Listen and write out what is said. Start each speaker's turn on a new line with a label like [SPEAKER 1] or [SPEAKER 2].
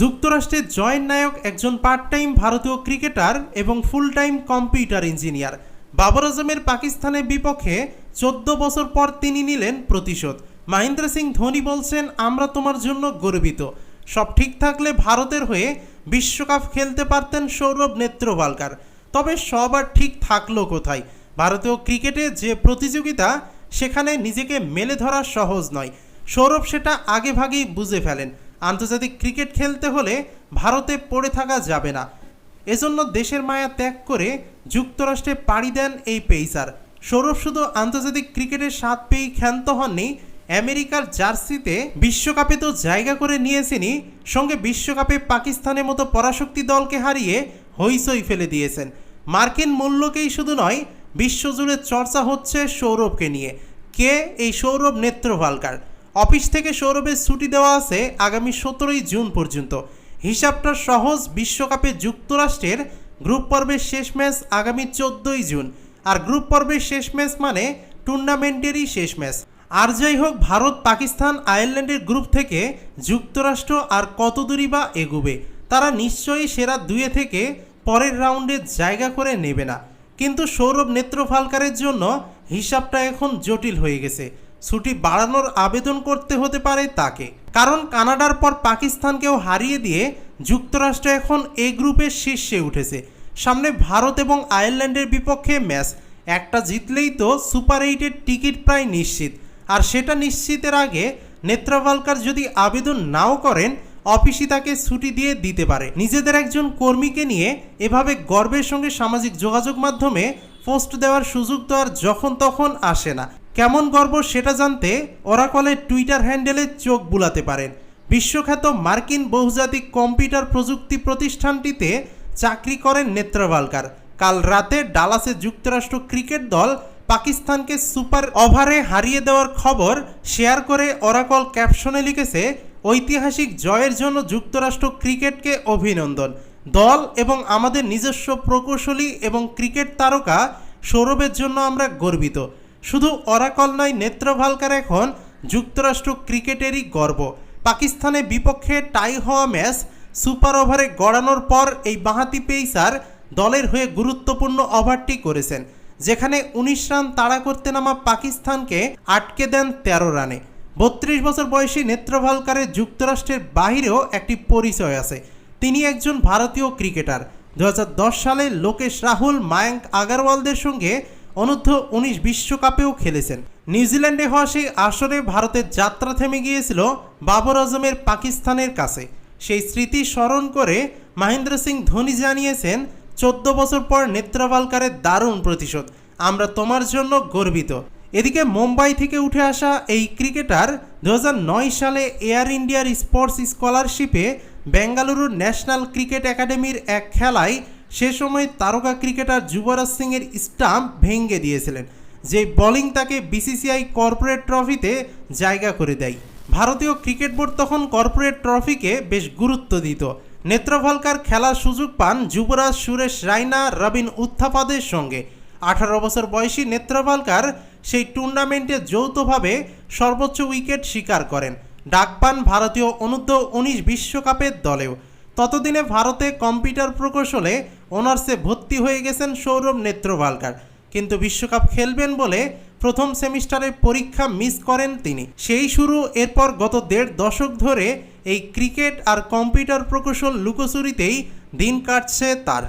[SPEAKER 1] যুক্তরাষ্ট্রের জয়েন্ট নায়ক একজন part time ভারতীয় ক্রিকেটার এবং full time computer engineer Babar আজমের পাকিস্তানের বিপক্ষে চোদ্দ বছর পর তিনি নিলেন প্রতিশোধ। মহেন্দ্র সিং ধোনি বলছেন, আমরা তোমার জন্য গর্বিত। সব ঠিক থাকলে ভারতের হয়ে বিশ্বকাপ খেলতে পারতেন সৌরভ নেত্রওয়ালকার তবে সবার ঠিক থাকল কোথায়? ভারতীয় ক্রিকেটে যে প্রতিযোগিতা, সেখানে নিজেকে মেলে ধরা সহজ নয়। সৌরভ সেটা আগেভাগেই বুঝে ফেলেন। আন্তর্জাতিক ক্রিকেট খেলতে হলে ভারতে পড়ে থাকা যাবে না। এজন্য দেশের মায়া ত্যাগ করে যুক্তরাষ্ট্রে পাড়ি দেন এই পেইসার সৌরভ শুধু আন্তর্জাতিক ক্রিকেটের স্বাদ পেয়েই ক্ষান্ত হননি, আমেরিকার জার্সিতে বিশ্বকাপে তো জায়গা করে নিয়েছেনই, সঙ্গে বিশ্বকাপে পাকিস্তানের মতো পরাশক্তি দলকে হারিয়ে হইচই ফেলে দিয়েছেন। মার্কিন মূল্যকেই শুধু নয়, বিশ্বজুড়ে চর্চা হচ্ছে সৌরভকে নিয়ে। কে এই সৌরভ নেত্রভালকার? অফিস থেকে সৌরভের ছুটি দেওয়া আছে আগামী সতেরোই জুন পর্যন্ত। হিসাবটা সহজ, বিশ্বকাপে যুক্তরাষ্ট্রের গ্রুপ পর্বের শেষ ম্যাচ আগামী চোদ্দোই জুন। আর গ্রুপ পর্বের শেষ ম্যাচ মানে টুর্নামেন্টেরই শেষ ম্যাচ। আর যাই হোক, ভারত, পাকিস্তান, আয়ারল্যান্ডের গ্রুপ থেকে যুক্তরাষ্ট্র আর কত দূরই বা এগুবে, তারা নিশ্চয়ই সেরা দুয়ে থেকে পরের রাউন্ডে জায়গা করে নেবে না। কিন্তু সৌরভ নেত্রফালকারের জন্য হিসাবটা এখন জটিল হয়ে গেছে। ছুটি বাড়ানোর আবেদন করতে হতে পারে তাকে। কারণ কানাডার পর পাকিস্তানকেও হারিয়ে দিয়ে যুক্তরাষ্ট্র এখন এ গ্রুপের শীর্ষে উঠেছে। সামনে ভারত এবং আয়ারল্যান্ডের বিপক্ষে ম্যাচ একটা জিতলেই তো সুপার এইটের টিকিট প্রায় নিশ্চিত। আর সেটা নিশ্চিতের আগে নেত্রভালকার যদি আবেদন নাও করেন, অফিসই তাকে ছুটি দিয়ে দিতে পারে। নিজেদের একজন কর্মীকে নিয়ে এভাবে গর্বের সঙ্গে সামাজিক যোগাযোগ মাধ্যমে পোস্ট দেওয়ার সুযোগ তো আর যখন তখন আসে না। কেমন গর্ব সেটা জানতে ওরাকলের টুইটার হ্যান্ডেলে চোখ বুলাতে পারেন। বিশ্বখ্যাত মার্কিন বহুজাতিক কম্পিউটার প্রযুক্তি প্রতিষ্ঠানটিতে চাকরি করেন নেত্রভালকার কাল রাতে ডালাসে যুক্তরাষ্ট্র ক্রিকেট দল পাকিস্তানকে সুপার ওভারে হারিয়ে দেওয়ার খবর শেয়ার করে ওরাকল ক্যাপশনে লিখেছে, ঐতিহাসিক জয়ের জন্য যুক্তরাষ্ট্র ক্রিকেটকে অভিনন্দন। দল এবং আমাদের নিজস্ব প্রকৌশলী এবং ক্রিকেট তারকা সৌরভের জন্য আমরা গর্বিত। শুধু অরাকল নয় নেত্রভালকার এখন যুক্তরাষ্ট্র ক্রিকেটেরই গর্ব। পাকিস্তানের বিপক্ষে টাই হওয়া ম্যাচ সুপার ওভারে গড়ানোর পর এই বাঁহাতি পেইসার দলের হয়ে গুরুত্বপূর্ণ ওভারটি করেছেন, যেখানে উনিশ রান তাড়া করতে নামা পাকিস্তানকে আটকে দেন তেরো রানে। বত্রিশ বছর বয়সী নেত্রভালকারের যুক্তরাষ্ট্রের বাহিরেও একটি পরিচয় আছে। তিনি একজন ভারতীয় ক্রিকেটার। দু হাজার দশ সালে লোকেশ রাহুল, মায়াঙ্ক আগারওয়ালদের সঙ্গে অনূর্ধ্ব উনিশ বিশ্বকাপেও খেলেছেন। নিউজিল্যান্ডে হওয়া সেই আসরে ভারতের যাত্রা থেমে গিয়েছিল বাবর আজমের পাকিস্তানের কাছে। সেই স্মৃতি স্মরণ করে মহেন্দ্র সিং ধোনি জানিয়েছেন, চোদ্দ বছর পর নেত্রভালকারের দারুণ প্রতিশোধ। আমরা তোমার জন্য গর্বিত। এদিকে মুম্বাই থেকে উঠে আসা এই ক্রিকেটার দু হাজার নয় সালে এয়ার ইন্ডিয়ার স্পোর্টস স্কলারশিপে বেঙ্গালুরুর ন্যাশনাল ক্রিকেট একাডেমির এক খেলায় সে সময় তারকা ক্রিকেটার যুবরাজ সিংয়ের স্টাম্প ভেঙে দিয়েছিলেন যে বোলিং তাকে বিসিসিআই কর্পোরেট ট্রফিতে জায়গা করে দেয়। ভারতীয় ক্রিকেট বোর্ড তখন কর্পোরেট ট্রফিকে বেশ গুরুত্ব দিত। নেত্রভলকার খেলার সুযোগ পান যুবরাজ সুরেশ রায়না রবিন উত্থাপাদের সঙ্গে। আঠারো বছর বয়সী নেত্রভালকার সেই টুর্নামেন্টে যৌথভাবে সর্বোচ্চ উইকেট শিকার করেন। ডাক পান ভারতীয় অনূর্ধ্ব উনিশ বিশ্বকাপের দলেও। ততদিনে ভারতে কম্পিউটার প্রকৌশলে অনার্সে ভর্তি হয়ে গেছেন সৌরভ নেত্রবালকার। কিন্তু বিশ্বকাপ খেলবেন বলে প্রথম সেমিস্টারের পরীক্ষা মিস করেন তিনি। সেই শুরু, এরপর গত দেড় দশক ধরে এই ক্রিকেট আর কম্পিউটার প্রকৌশল লুকোচুরিতেই দিন কাটছে তার।